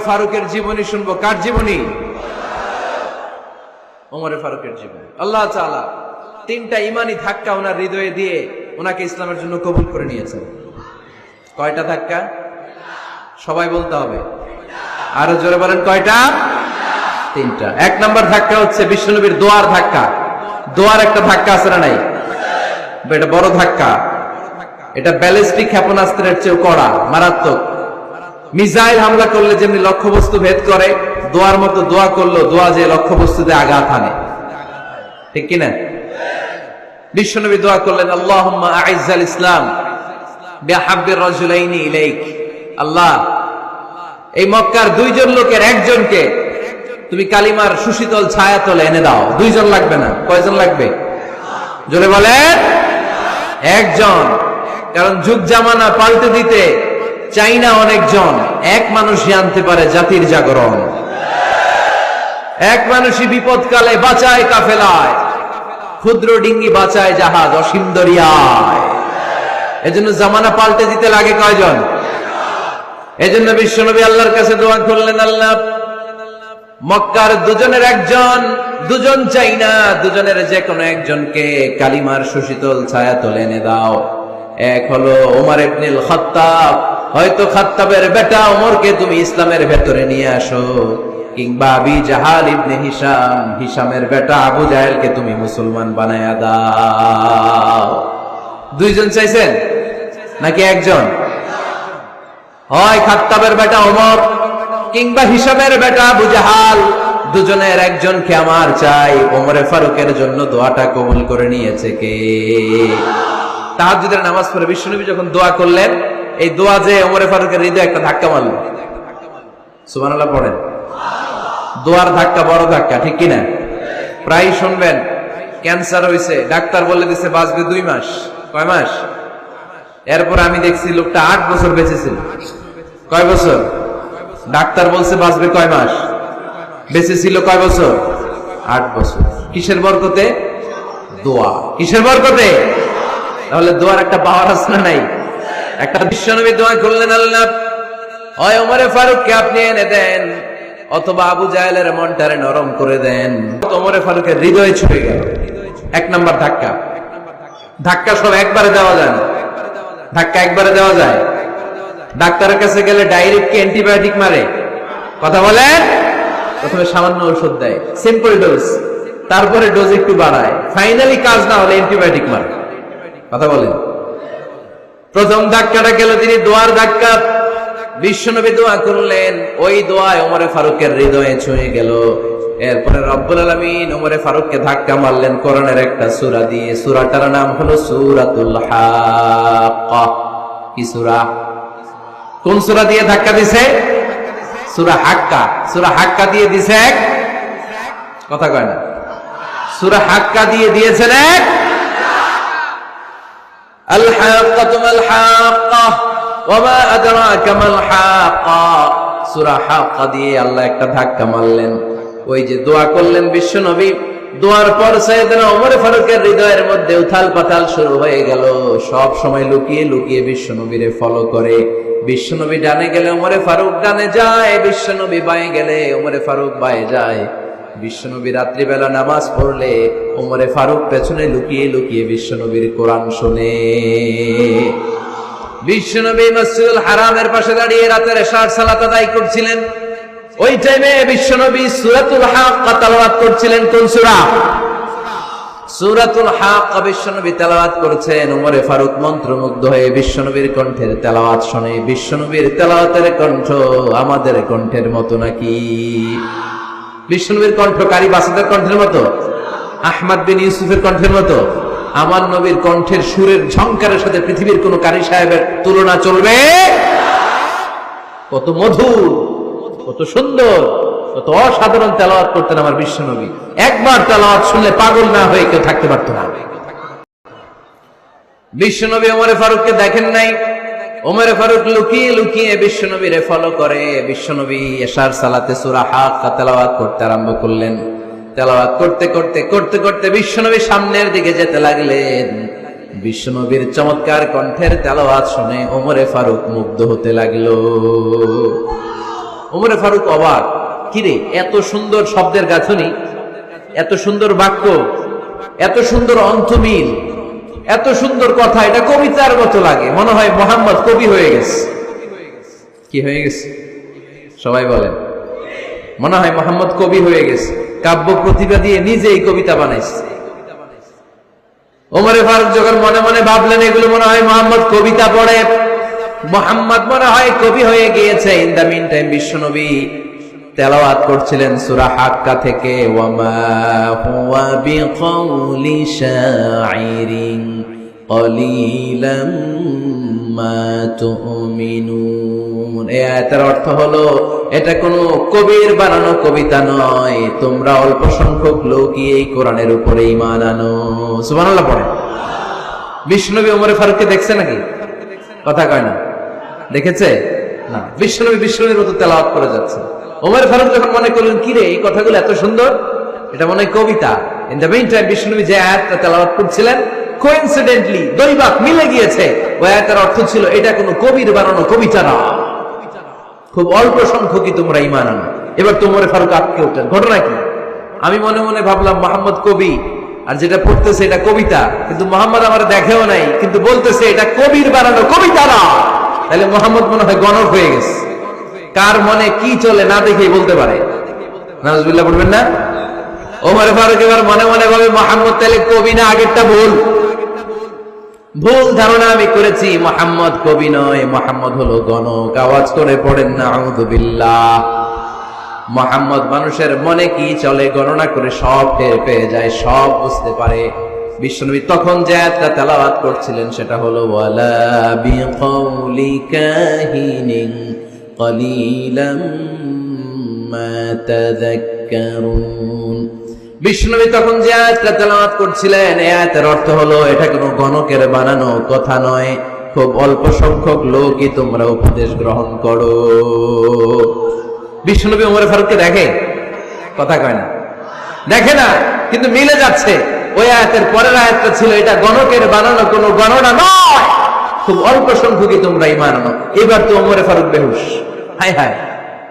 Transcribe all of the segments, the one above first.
ফারুকের জীবনী শুনব? কার জীবনী? ওমরে ফারুকের জীবনী। আল্লাহ তাআলা তিনটা ইমানি ধাক্কা ওনার হৃদয়ে দিয়ে ওনাকে ইসলামের জন্য কবুল করে নিয়েছেন। কয়টা ধাক্কা? সবাই বলতে হবে। আরও জোরে বলেন, কয়টা? তিনটা। এক নাম্বার ধাক্কা হচ্ছে বিশ্বনবীর দোয়ার ধাক্কা। দোয়ার একটা ধাক্কা আছে না নাই? এটা বড় ধাক্কা। এটা ব্যালিস্টিক ক্ষেপণাস্ত্রের চেয়েও কড়া, মারাত্মক। মিসাইল হামলা করলে যেমনি লক্ষ্যবস্তু ভেদ করে, দোয়ার মতো দোয়া করল দোয়া যে লক্ষ্যবস্তুতে আঘাত আনে ঠিক কিনা? বিশ্বনবী দোয়া করলেন আল্লাহ আইজ্জাল ইসলাম আল্লাহ, এই মক্কার দুইজন লোকের একজনকে তুমি কালিমার সুশীতল ছায়াতলে এনে দাও। দুইজন লাগবে না? কয়জন লাগবে? জোরে বলেন, একজন। কারণ যুগ জামানা পাল্টে দিতে চাই না অনেকজন, এক মানুষই আনতে পারে জাতির জাগরণ। এক মানুষই বিপদকালে বাঁচায় কাফেলায়, ক্ষুদ্র ডিঙ্গি বাঁচায় জাহাজ অসীম দরিয়ায়। এজন্য জামানা পাল্টে দিতে লাগে কয়জন? এজন্য বিশ্বনবী আল্লাহর কাছে দোয়া করলেন, আল্লাহ, মক্কার দুজনের একজন, দুজন চাই না দুজনের যে কোনো একজনকে কালিমার সুশীতল ছায়া তোলে এনে দাও। এক হলো ওমর ইবনুল খাত্তাব হয়তো খাত্তাবের বেটা ওমরকে তুমি ইসলামের ভেতরে নিয়ে আসো, কিংবা আবি জাহাল ইবনে হিসাম হিসামের বেটা আবু তুমি মুসলমান দুইজন চাইছেন? নাকি একজন? হয় বেটা কিংবা বেটা আবু জাহাল, দুজনের একজনকে আমার চাই, ওমরে ফারুকের জন্য দোয়াটা কবুল করে নিয়েছে কে? তাহাজ্জুদের নামাজ পড়ে বিশ্বনবী যখন দোয়া করলেন এই দোয়া যে ওমরে ফারুকের হৃদয়ে একটা ধাক্কা মারল। সুবহানাল্লাহ পড়েন। দোয়ার ধাক্কা বড় ধাক্কা, ঠিক কিনা? প্রায় শুনবেন, ক্যান্সার হয়েছে ডাক্তার বলে দিছে, বাঁচবে দুই মাস, কয় মাস? এরপর আমি দেখছি লোকটা আট বছর বেঁচেছিল। কয় বছর? ডাক্তার বলছে, বাঁচবে কয় মাস? বেঁচে ছিল কয় বছর? আট বছর। কিসের বরকতে? দোয়া। কিসের বরকতে? তাহলে দোয়ার একটা পাওয়ার আছে নাই? একটা বিশ্বনবী দোয়া করলেন আল্লাহ। হয় ওমরে ফারুককে আপনি এনে দেন, অথবা আবু জাহেলের মনটারে নরম করে দেন। ওমরে ফারুকের হৃদয়ে ছুঁয়ে গেল। এক নাম্বার ধাক্কা। ধাক্কা সব একবারে দেওয়া যায় না। ধাক্কা একবারে দেওয়া যায়। ডাক্তারের কাছে গেলে ডাইরেক্ট কি অ্যান্টিবায়োটিক মারে। কথা বলেন? প্রথমে সামান্য ওষুধ দেয়। সিম্পল ডোজ তারপরে ডোজ একটু বাড়ায়। ফাইনালি কাজ না হলে অ্যান্টিবায়োটিক মারে। কথা বলেন? প্রথম ধাক্কাটা গেল তিনি দোয়ার ধাক্কা। বিশ্বনবী দোয়া করলেন, ওই দোয়ায় ওমরে ফারুকের হৃদয়ে ছুঁয়ে গেল। এরপরে রব্বুল আলমিন ওমরে ফারুককে ধাক্কা মারলেন কোরআনের একটা সূরা দিয়ে। সুরাটার নাম হলো সূরাতুল কি সুরা? কোন সুরা দিয়ে ধাক্কা দিছে? সুরা হাক্কা। সুরা হাক্কা দিয়ে দিছে এক? কথা কয় না। সূরা হাক্কা দিয়ে দিয়েছেন এক? الحاقة ما الحاقة وما أدراك ما الحاقة সূরা হাক্কা দিয়ে আল্লাহ একটা ধাক্কা মারলেন ওই যে দোয়া করলেন বিশ্ব নবী দোয়ার পর সাইয়েদনা ওমর ফারুকের হৃদয়ের মধ্যে উথাল পাতাল শুরু হয়ে গেল সব সময় লুকিয়ে লুকিয়ে বিশ্ব নবীরে ফলো করে বিশ্ব নবী ডানে গেলে ওমরে ফারুক ডানে যায় বিশ্ব নবী বায়ে গেলে ওমরে ফারুক বায়ে যায় বিশ্বনবী রাত্রিবেলা নামাজ পড়লে ওমরে ফারুক পেছনে লুকিয়ে লুকিয়ে বিশ্বনবীর কোরআন শোনে। বিশ্বনবী মসজিদুল হারামের পাশে দাঁড়িয়ে রাতের ষাট সালাত আদায় করছিলেন। ওই টাইমে বিশ্বনবী সুরাতুল হাক তালাওয়াত করছিলেন কোন সূরা? সুরাতুল হাক বিশ্বনবী তেলাওয়াত করছেন। উমরে ফারুক মন্ত্রমুগ্ধ হয়ে বিশ্বনবীর কণ্ঠের তেলাওয়াত শোনে। বিশ্বনবীর তেলাওয়াতের কণ্ঠ আমাদের কণ্ঠের মতো নাকি? বিষ্ণুনবীর কণ্ঠ কারি বাসাদের কণ্ঠের মতো? আহমদ বিন ইউসুফের কণ্ঠের মতো? আমার নবীর কণ্ঠের সুরের ঝংকারের সাথে পৃথিবীর কোন কারি সাহেবের তুলনা চলবে? কত মধুর, কত সুন্দর, কত অসাধারণ তেলাওয়াত করতেন আমার বিশ্বনবী একবার তেলাওয়াত শুনলে পাগল না হয়ে কেউ থাকতে পারতো না। বিশ্বনবী ওমরে ফারুককে দেখেন নাই ওমরে ফারুক লুকিয়ে লুকিয়ে বিশ্বনবীরে ফলো করে। বিশ্বনবী এশার সালাতে সুরা হাক তেলাওয়াত করতে আরম্ভ করলেন। তেলাওয়াত করতে করতে করতে করতে বিশ্বনবী সামনের দিকে যেতে লাগলেন। বিশ্বনবীর চমৎকার কণ্ঠের তেলাওয়াত শুনে ওমরে ফারুক মুগ্ধ হতে লাগল। ওমরে ফারুক অবাক, কিরে, এত সুন্দর শব্দের গাঁথনি, এত সুন্দর বাক্য, এত সুন্দর অন্তমিল এত সুন্দর কথা, এটা কবিতার মতো লাগে। মনে হয় মোহাম্মদ কবি হয়ে গেছে। কি হয়ে গেছে? সবাই বলেন। মনে হয় মোহাম্মদ কবি হয়ে গেছে। কাব্য প্রতিভা দিয়ে নিজেই কবিতা বানাইছে। ওমরে ফারুক যখন মনে মনে ভাবলেন, এগুলো মনে হয় মোহাম্মদ কবিতা পড়ে। মোহাম্মদ মনে হয় কবি হয়ে গিয়েছে। ইন দ্য মিন টাইম বিশ্বনবী তেলাওয়াত করছিলেন সুরা হাক্কা থেকে, ওয়ামা হুয়া বিকাউলি শাইরিন কলিলাম মা তুমিনুন। এই আয়াতের অর্থ হলো, এটা কোনো কবির বানানো কবিতা নয়, তোমরা অল্প সংখ্যক লোকই এই কোরআনের উপরে ঈমান আনো। সুবহানাল্লাহ পড়ে বিষ্ণুনবী ওমরে ফারুককে দেখছে নাকি? কথা কয় না। দেখেছে? না। বিশ্বনবী বিশ্বনবীর মতো তেলাওয়াত করে যাচ্ছে। ওমর ফারুক যখন মনে করলেন, কিরে, এই কথাগুলো এত সুন্দর? এটা মনে কবিতা। ইন দ্য মেইন টাইম বিশ্বনবী যে আয়াতটা তেলাওয়াত করছিলেন কোইন্সিডেন্টলি দৈবাক মিলে গিয়েছে। ওই আয়াতের অর্থ ছিল, এটা কোনো কবির বানানো কবিতা না। খুব অল্প সংখ্যকই তোমরা ইমান আনো। এবার তোমরে ফারুক আটকে উঠলেন। ঘটনা কি? আমি মনে মনে ভাবলাম, মোহাম্মদ কবি, আর যেটা পড়তেছে এটা কবিতা। কিন্তু মোহাম্মদ আমার দেখেও নাই, কিন্তু বলতেছে, এটা কবির বানানো কবিতা না। তাহলে মোহাম্মদ মনে হয় গণক হয়ে গেছে। কার মনে কি চলে না দেখেই বলতে পারে? নাজবিল্লাহ বলবেন না? ওমর ফারুক এবার মনে মনে ভাবে, মোহাম্মদ, তাহলে কবি না আগেরটা ভুল? ভুল ধারণা আমি করেছি, মোহাম্মদ কবি নয়, মোহাম্মদ হলো গণক। আওয়াজ করে পড়েন না আউদুবিল্লাহ মোহাম্মদ মানুষের মনে কি চলে, গণনা করে সব টের পেয়ে যায়, সব বুঝতে পারে। বিশ্বনবী তখন যে আয়াতটা তেলাওয়াত করছিলেন, সেটা হলো, ওয়ালা বিকাউলি কাহিনিন قليلا ما تذكرون বিষ্ণুবী তখন যে আয়াতটা তেলাওয়াত করছিলেন এই আয়াতের অর্থ হলো এটা কোনো গণকের বানানো কথা নয় খুব অল্প সংখ্যক লোকই তোমরা উপদেশ গ্রহণ করো বিষ্ণুনবী উমরে ফারুককে দেখে কথা কয় না দেখে না কিন্তু মিলে যাচ্ছে ওই আয়াতের পরের আয়াতটা ছিল এটা গণকের বানানো কোনো গণনা নয় খুব অল্প সংখ্যকই তোমরা ইমান আনো। এবার তো ওমরে ফারুক বেহুশ। হায় হায়।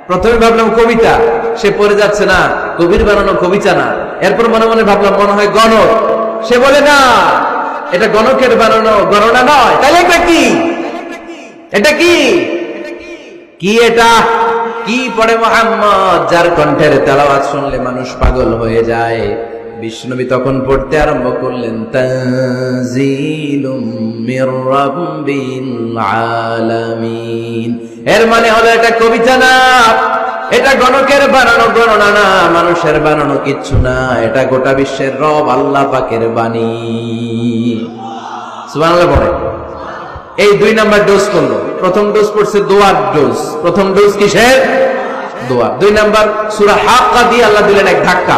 প্রথমে ভাবলাম কবিতা। সে পড়ে যাচ্ছে না। কবির বানানো কবিতা না। এরপর মনে মনে ভাবলাম মনে হয় গণক। সে বলে, না, এটা গণকের বানানো গণনা নয়। তাহলে এটা কি? এটা কি? কি এটা? কি পড়ে মোহাম্মদ? যার কণ্ঠের তেলাওয়াত শুনলে মানুষ পাগল হয়ে যায়। বিষ্ণুবী তখন পড়তে আরম্ভ করলেন আলামিন। এর মানে হলো এটা কবিতা না, এটা গণকের বানানো গণনা না, মানুষের বানানো কিচ্ছু না, এটা গোটা বিশ্বের রব আল্লাহ পাকের বাণী। পড়ে। এই দুই নাম্বার ডোজ করল। প্রথম ডোজ পড়ছে দোয়ার ডোজ। প্রথম ডোজ কিসের? দোয়া দুই নাম্বার সুরা হাক্কা দিয়ে আল্লাহ দিলেন এক ধাক্কা।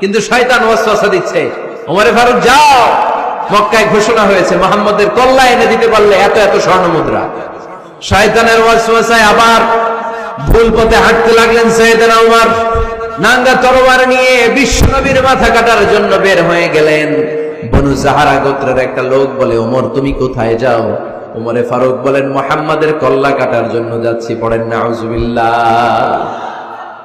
কিন্তু শয়তান ওয়াসওয়াসা দিচ্ছে। ওমরে ফারুক, যাও। মক্কায় ঘোষণা হয়েছে, মোহাম্মদের কল্লা এনে দিতে পারলে এত এত স্বর্ণ মুদ্রা। শয়তানের ওয়াসওয়াসায় আবার ভুল পথে হাঁটতে লাগলেন সৈয়দনা উমর। নাঙ্গা তরবার নিয়ে বিশ্বনবীর মাথা কাটার জন্য বের হয়ে গেলেন। বনু জাহারা গোত্রের একটা লোক বলে, ওমর, তুমি কোথায় যাও? ওমরে ফারুক বলেন, মোহাম্মদের কল্লা কাটার জন্য যাচ্ছি, পড়েন না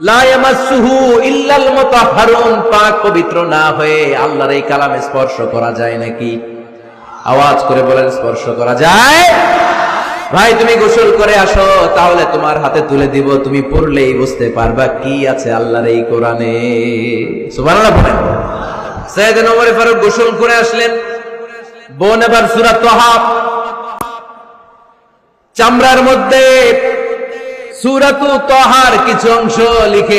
তুমি তুলে দিব, তুমি পড়লেই বুঝতে পারবা কি আছে আল্লাহর এই কোরআনে। সুবহানাল্লাহ বলেন। সৈয়দ ওমর ফারুক গোসল করে আসলেন। বোন এবার সূরা তোহা। চামড়ার মধ্যে কিছু অংশ লিখে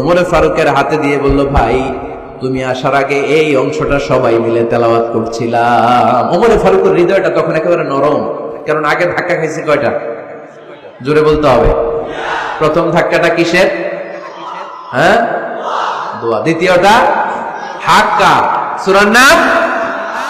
ওমরে ফারুকের হাতে দিয়ে ভাই, তুমি আসার আগে এই অংশটা সবাই মিলে তেলাওয়াত করছিলাম। ওমরে ফারুকের হৃদয়টা তখন একেবারে নরম, কারণ আগে ধাক্কা খাইছে কয়টা? জোরে বলতে হবে। প্রথম ধাক্কাটা কিসের? হ্যাঁ? দোয়া। দ্বিতীয়টা? হাক্কা। সুরার নাম?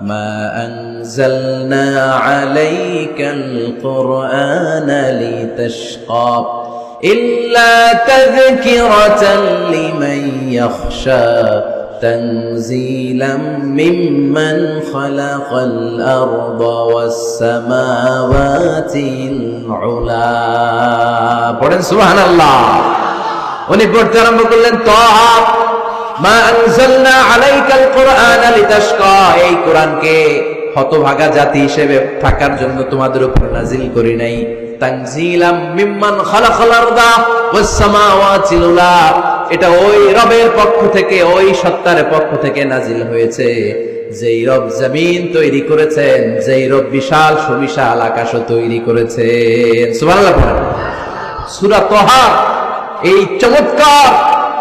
মা أنزلنا عليك القرآن لتشقى إلا تذكرة لمن يخشى تنزيلا ممن خلق الأرض والسماوات العلا পড়েন সুবহান আল্লাহ উনি পড়তে আরম্ভ করলেন তহা হতভাগা জাতি হিসেবে থাকার জন্য তোমাদের উপর নাজিল করি নাই। এটা ওই রবের পক্ষ থেকে, ওই সত্তার পক্ষ থেকে নাজিল হয়েছে। যেই রব জমিন তৈরি করেছেন, যেই রব বিশাল সুবিশাল আকাশও তৈরি করেছেন। সুবহানাল্লাহ সূরা তোহা, এই চমৎকার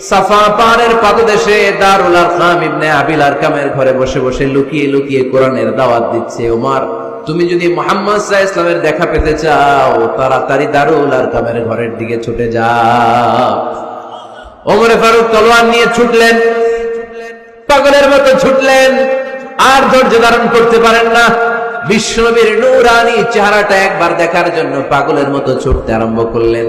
সাফা পাহাড়ের পাদদেশে দারুল আরকাম ইবনে আবিল আরকামের ঘরে বসে বসে লুকিয়ে লুকিয়ে কোরআনের দাওয়াত দিচ্ছে। ওমর, তুমি যদি মোহাম্মদ সাহা ইসলামের দেখা পেতে চাও, তাড়াতাড়ি দারুল ঘরের দিকে ছুটে ওমরে ফারুক তলোয়ার নিয়ে ছুটলেন, পাগলের মতো ছুটলেন, আর ধৈর্য ধারণ করতে পারেন না। বিশ্বনবীর নূরানি চেহারাটা একবার দেখার জন্য পাগলের মতো ছুটতে আরম্ভ করলেন।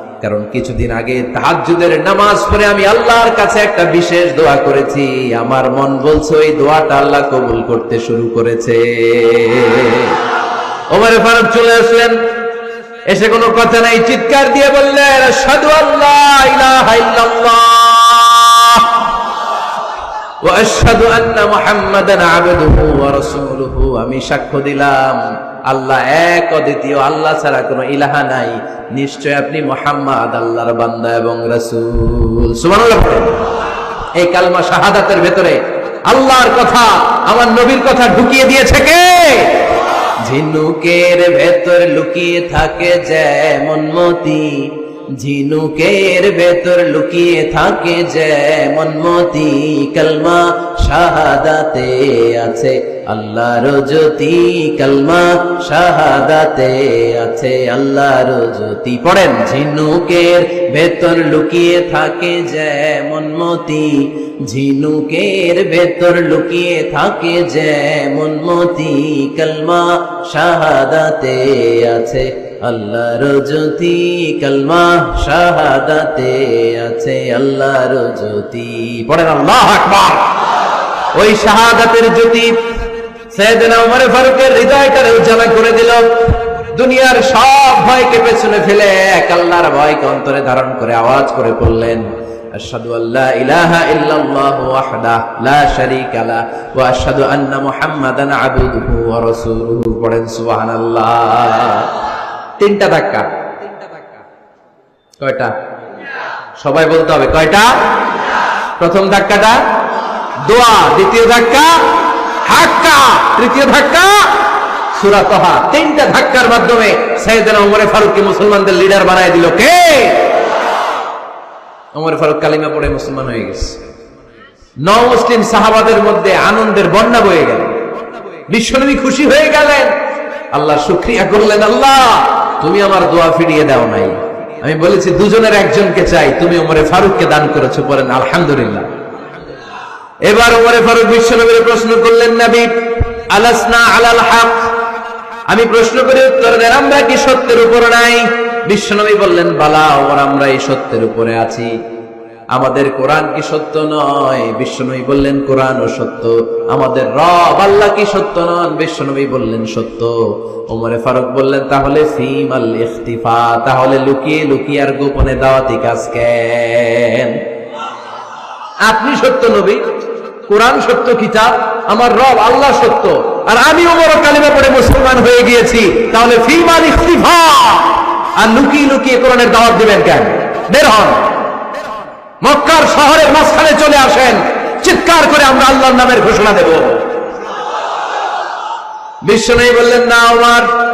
কারণ কিছুদিন আগে তাহাজ্জুদের নামাজ পড়ে আমি আল্লাহর কাছে একটা বিশেষ দোয়া করেছি। আমার মন বলছে ওই দোয়াটা আল্লাহ কবুল করতে শুরু করেছে। ওমরে ফারুক চলে আসলেন। এসে কোনো কথা নাই, চিৎকার দিয়ে বললেন, আশহাদু আল্লাহ আমি সাক্ষ্য দিলাম। আল্লাহ এক অদ্বিতীয়, আল্লাহ ছাড়া কোনো ইলাহা নাই। নিশ্চয় আপনি মুহাম্মদ, আল্লাহর বান্দা এবং রাসূল। সুবহানাল্লাহ। এই কালমা শাহাদাতের ভেতরে আল্লাহর কথা, আমার নবীর কথা ঢুকিয়ে দিয়েছে কে? ঝিনুকের ভেতর লুকিয়ে থাকে যেমন মতি। ঝিনুকের ভেতর লুকিয়ে থাকে যেমন মতি। কালমা শাহাদাতে আছে। আল্লাহর জ্যোতি, কালমা শাহাদাতে আছে। আল্লাহর জ্যোতি পড়েন ঝিনুকের ভেতর, লুকিয়ে থাকে যেমন মতি। ঝিনুকের ভেতর, লুকিয়ে থাকে যেমন মতি। কালমা শাহাদাতে আছে। আল্লাহর জ্যোতি, কালমা শাহাদাতে আছে। আল্লাহর জ্যোতি পড়েন আল্লাহ আকবার। ওই শাহাদাতের জ্যোতি উমর ফারুকের হৃদয়টারে উজালা করে দিল। দুনিয়ার সব ভয়কে পেছনে ফেলে এক আল্লাহর ভয়কে অন্তরে ধারণ করে আওয়াজ করে সুবহানাল্লাহ। তিনটা ধাক্কা। কয়টা? সবাই বলতে হবে কয়টা? প্রথম ধাক্কাটা দোয়া, দ্বিতীয় ধাক্কা হাক্কা তৃতীয় ধাক্কা সুরাতহা তিনটা ধাক্কার মাধ্যমে সৈয়দনা উমরে ফারুককে মুসলমানদের লিডার বানায় দিল কে? উমরে ফারুক কালিমা পড়ে মুসলমান হয়ে গেছে। ন মুসলিম সাহাবাদের মধ্যে আনন্দের বন্যা বয়ে গেল। বিশ্বনবী খুশি হয়ে গেলেন। আল্লাহ শুক্রিয়া করলেন, আল্লাহ, তুমি আমার দোয়া ফিরিয়ে দাও নাই। আমি বলেছি, দুজনের একজনকে চাই। তুমি উমরে ফারুককে দান করেছ বলেন আলহামদুলিল্লাহ। এবার ওমরে ফারুক বিশ্বনবীর প্রশ্ন করলেন, নবী, আলাসনা আলাল হক? আমি প্রশ্ন করে, উত্তর দেন, আমরা কি সত্যের উপর নাই? বিশ্বনবী বললেন, বালা, ওমর, আমরা এই সত্যের উপরে আছি। আমাদের কোরআন কি সত্য নয়? বিশ্বনবী বললেন কোরআন ও সত্য। আমাদের রব, আল্লাহ কি সত্য নন? বিশ্বনবী বললেন, সত্য। ওমরে ফারুক বললেন, তাহলে ফিম আল ইফতিফা তাহলে লুকিয়ে লুকিয়ে আর গোপনে দাওয়াতি কাজ কেন? আপনি সত্য নবী। কোরআন সত্য, কিতাব, আমার রব আল্লাহ সত্য। আর আমি ওমর কালিমা পড়ে মুসলমান হয়ে গিয়েছি, তাহলে ফিমাল ইখতিফা আর লুকিয়ে লুকিয়ে কোরআনের দাওয়াত দিবেন কেন? বের হন। মক্কার শহরের মাঝখানে চলে আসেন। চিৎকার করে আমরা আল্লাহর নামের ঘোষণা দেব। বিশ্ব নেই বললেন, না আমার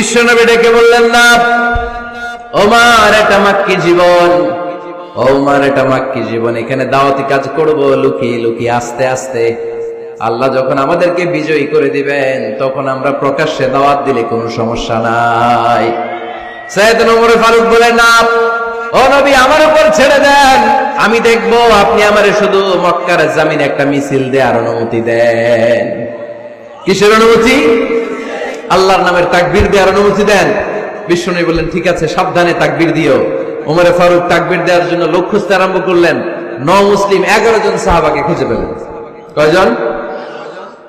বিশ্বনবী ডেকে বললেন, না, ওমার এটা মাক্কি জীবন। ওমার এটা মাক্কি জীবন। এখানে দাওয়াতি কাজ করব লুকিয়ে লুকিয়ে, আস্তে আস্তে। আল্লাহ যখন আমাদেরকে বিজয়ী করে দিবেন, তখন আমরা প্রকাশ্যে দাওয়াত দিলে কোনো সমস্যা নাই। সৈয়দ ওমর ফারুক বলেন না, ও নবী, আমার উপর ছেড়ে দেন। আমি দেখব আপনি আমারে শুধু মক্কার জামিন একটা মিছিল দেওয়ার অনুমতি দেন। কিসের অনুমতি? আল্লাহর নামের তাকবির দেওয়ার অনুমতি দেন। বিষ্ণু বললেন, ঠিক আছে, সাবধানে তাকবির দিও। ওমরে ফারুক তাকবির দেওয়ার জন্য লোক খুঁজতে আরম্ভ করলেন। ন মুসলিম, এগারো জন সাহাবাকে খুঁজে পেলেন। কয়জন?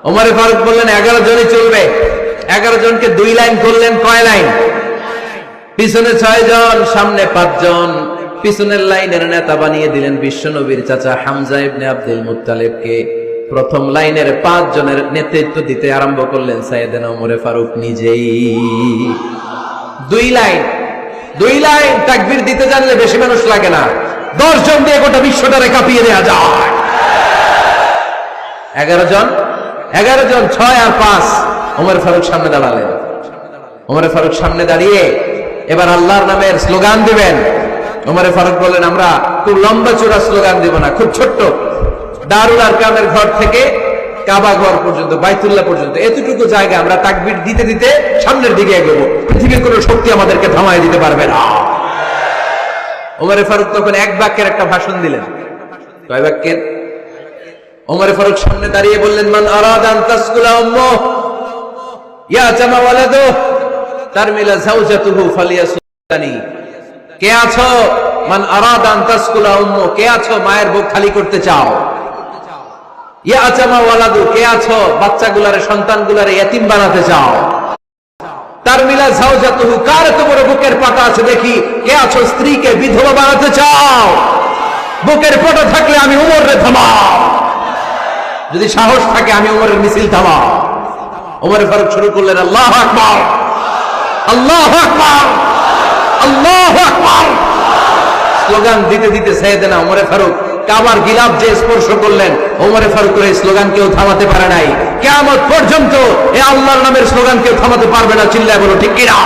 ওমরে ফারুক বললেন, এগারো জনই চলবে। এগারো জনকে দুই লাইন করলেন, কয় লাইন? পিছনে ছয় জন, সামনে পাঁচজন পিছনের লাইনের নেতা বানিয়ে দিলেন বিশ্বনবীর চাচা হামজা ইবনে আব্দুল মুত্তালিবকে। প্রথম লাইনের পাঁচ জনের নেতৃত্ব দিতে আরম্ভ করলেন সাইয়েদেনা ওমরে ফারুক নিজেই। দুই লাইন দুই লাইন তাকবির দিতে জানলে বেশি মানুষ লাগে না। দশ জন দিয়ে গোটা বিশ্বটারে কাঁপিয়ে দেওয়া যায়। এগারো জন এগারো জন, ছয় আর পাঁচ ওমর ফারুক সামনে দাঁড়ালেন। ওমরে ফারুক সামনে দাঁড়িয়ে এবার আল্লাহর নামের স্লোগান দিবেন। ওমরে ফারুক বললেন, আমরা খুব লম্বা চূড়া স্লোগান দিব না, খুব ছোট্ট। দারুল আরকামের ঘর থেকে কাবা ঘর পর্যন্ত, বাইতুল্লাহ পর্যন্ত। এতটুকু জায়গা আমরা তাকবির দিতে দিতে সামনের দিকে এগোবো। পৃথিবীর কোনো শক্তি আমাদেরকে থামায় দিতে পারবে না। ওমরে ফারুক তখন এক বাক্যের একটা ভাষণ দিলেন। কয় বাক্যের? ওমরে ফারুক সামনে দাঁড়িয়ে বললেন, মান আরাদান তাসকুলা উম্মু, ইয়া জামা ওয়ালাদু তারমিলা জাওজাতুহু ফালিয়াসুতানি কে আছো? মান আরাদান তাসকুলা উম্মু, কে আছো? মায়ের বুক খালি করতে চাও। ইয়া বানাতে চাও? তার বুকের আছে দেখি? স্ত্রীকে বিধবা চাও? বুকের থাকলে আমি উমর থামাও। যদি সাহস থাকে, আমি উমরের মিছিল থামাও। উমরে ফারুক শুরু করলেন, আল্লাহ আকবার। আল্লাহ আকবার। আল্লাহ আকবার। স্লোগান দিতে দিতে সাইয়েদেনা ওমরে ফারুক কাবার গিলাফ যে স্পর্শ করলেন, ওমরে ফারুকের এই স্লোগান কেউ থামাতে পারে নাই। কেমন পর্যন্ত এ আল্লাহর নামের স্লোগান কেউ থামাতে পারবে না, চিল্লায় বলো, ঠিক কিনা?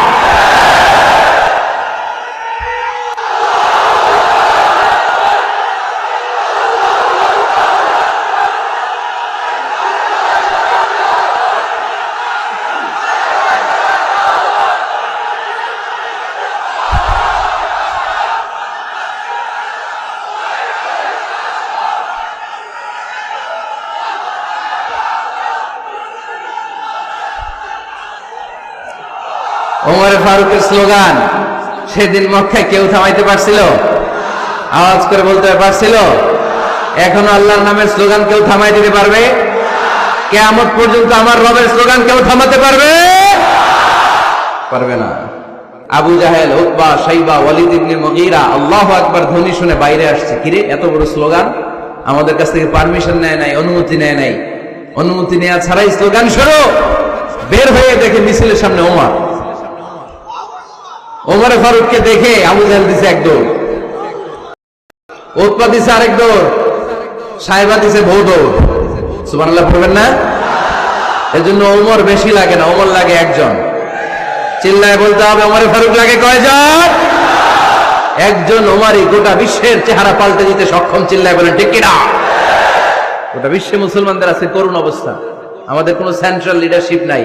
স্লোগান, সেদিন মক্কায় কেউ থামাইতে পারছিল? আওয়াজ করে বলতে পারছিল, এখনও আল্লাহর নামের স্লোগান কেউ থামাই দিতে পারবে? কেয়ামত পর্যন্ত আমার রবের স্লোগান কেউ থামাতে পারবে? পারবে না। আবু জাহেল উকবা সাইবা ওয়ালিদ ইবনে মুগীরা, আল্লাহু আকবার ধ্বনি শুনে বাইরে আসছে। কিরে এত বড় স্লোগান? আমাদের কাছ থেকে পারমিশন নেয় নাই, অনুমতি নেয় নাই। অনুমতি নেওয়া ছাড়াই স্লোগান শুরু বের হয়ে দেখে মিছিলের সামনে ওমর। ওমরে ফারুককে দেখে আবু জাহেল দিছে এক দৌড়। উৎপা দিছে আরেক দৌড়। সাহেবা দিছে বউ দৌড়। সুবহানাল্লাহ পড়বেন না? এজন্য ওমর বেশি লাগে না, ওমর লাগে একজন। চিল্লায় বলতে হবে, ওমরে ফারুক লাগে কয়জন? একজন ওমারই গোটা বিশ্বের চেহারা পাল্টে দিতে সক্ষম, চিল্লায় বলেন, ঠিক গোটা বিশ্বে মুসলমানদের আছে করুণ অবস্থা। আমাদের কোনো সেন্ট্রাল লিডারশিপ নাই।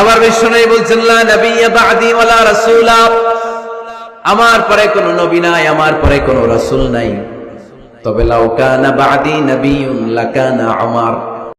আবার বিশ্বনবী বলছেন, লা নাবিয়্যা বা'দি ওয়ালা রাসূলা। আমার পরে কোনো নবী নাই, আমার পরে কোনো রাসূল নাই। তবে লাউ কানা বা'দি নাবিয়্যুন লাকানা উমর।